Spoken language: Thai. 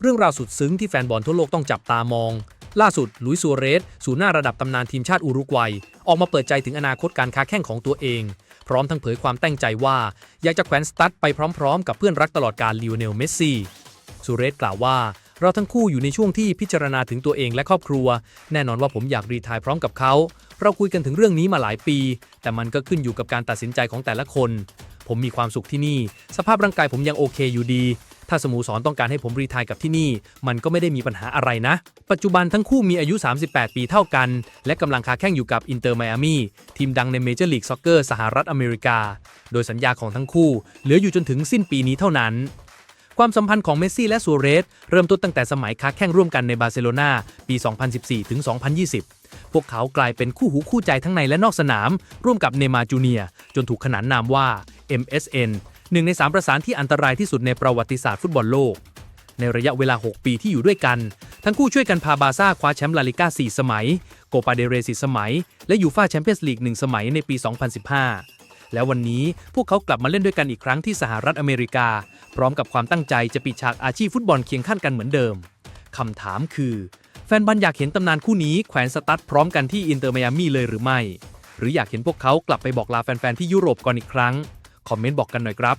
เรื่องราวสุดซึ้งที่แฟนบอลทั่วโลกต้องจับตามอง ล่าสุดลุยซัวเรสศูนย์หน้าระดับตำนานทีมชาติอุรุกวัย ออกมาเปิดใจถึงอนาคตการค้าแข่งของตัวเอง พร้อมทั้งเผยความตั้งใจว่า อยากจะแขวนสตั๊ดไปพร้อมๆ กับเพื่อนรักตลอดกาลลิโอเนลเมสซี่ซูเรสกล่าวว่าเราทั้งคู่อยู่ในช่วงที่พิจารณาถึงตัวเองและครอบครัว แน่นอนว่าผมอยากรีทายพร้อมกับเขา เราคุยกันถึงเรื่องนี้มาหลายปี แต่มันก็ขึ้นอยู่กับการตัดสินใจของแต่ละคน ผมมีความสุขที่นี่ สภาพร่างกายผมยังโอเคอยู่ดี ถ้าสโมสรต้องการให้ผมรีทายกับที่นี่ มันก็ไม่ได้มีปัญหาอะไรนะ ปัจจุบันทั้งคู่มีอายุ 38 ปีเท่ากัน และกำลังค้าแข่งอยู่กับอินเตอร์ไมอามีทีมดังในเมเจอร์ลีกซ็อกเกอร์สหรัฐอเมริกา โดยสัญญาของทั้งคู่ เหลืออยู่จนถึงสิ้นปีนี้เท่านั้นความสัมพันธ์ของเมสซี่และซัวเรส เริ่มต้นตั้งแต่สมัยค้าแข่งร่วมกันในบาร์เซโลนาปี 2014 ถึง 2020 พวกเขากลายเป็นคู่หูคู่ใจทั้งในและนอกสนาม ร่วมกับเนมาจูเนีย์จนถูกขนานนามว่า MSN หนึ่งในสามประสานที่อันตรายที่สุดในประวัติศาสตร์ฟุตบอลโลก ในระยะเวลา 6 ปีที่อยู่ด้วยกัน ทั้งคู่ช่วยกันพาบาซ่าคว้าแชมป์ลาลิก้า 4 สมัย โกปาเดเรสิสมัย และยูฟาแชมเปี้ยนส์ลีก 1 สมัยในปี 2015 แล้ววันนี้พวกเขากลับมาเล่นด้วยกันอีกครั้งที่สหรัฐอเมริกา พร้อมกับความตั้งใจจะปิดฉากอาชีพฟุตบอลเคียงข้างกันเหมือนเดิมคำถามคือแฟนบอลอยากเห็นตำนานคู่นี้แขวนสตั๊ดพร้อมกันที่อินเตอร์ไมอามี่เลยหรือไม่ หรืออยากเห็นพวกเขากลับไปบอกลาแฟน ๆ ที่ยุโรปก่อนอีกครั้ง คอมเมนต์บอกกันหน่อยครับ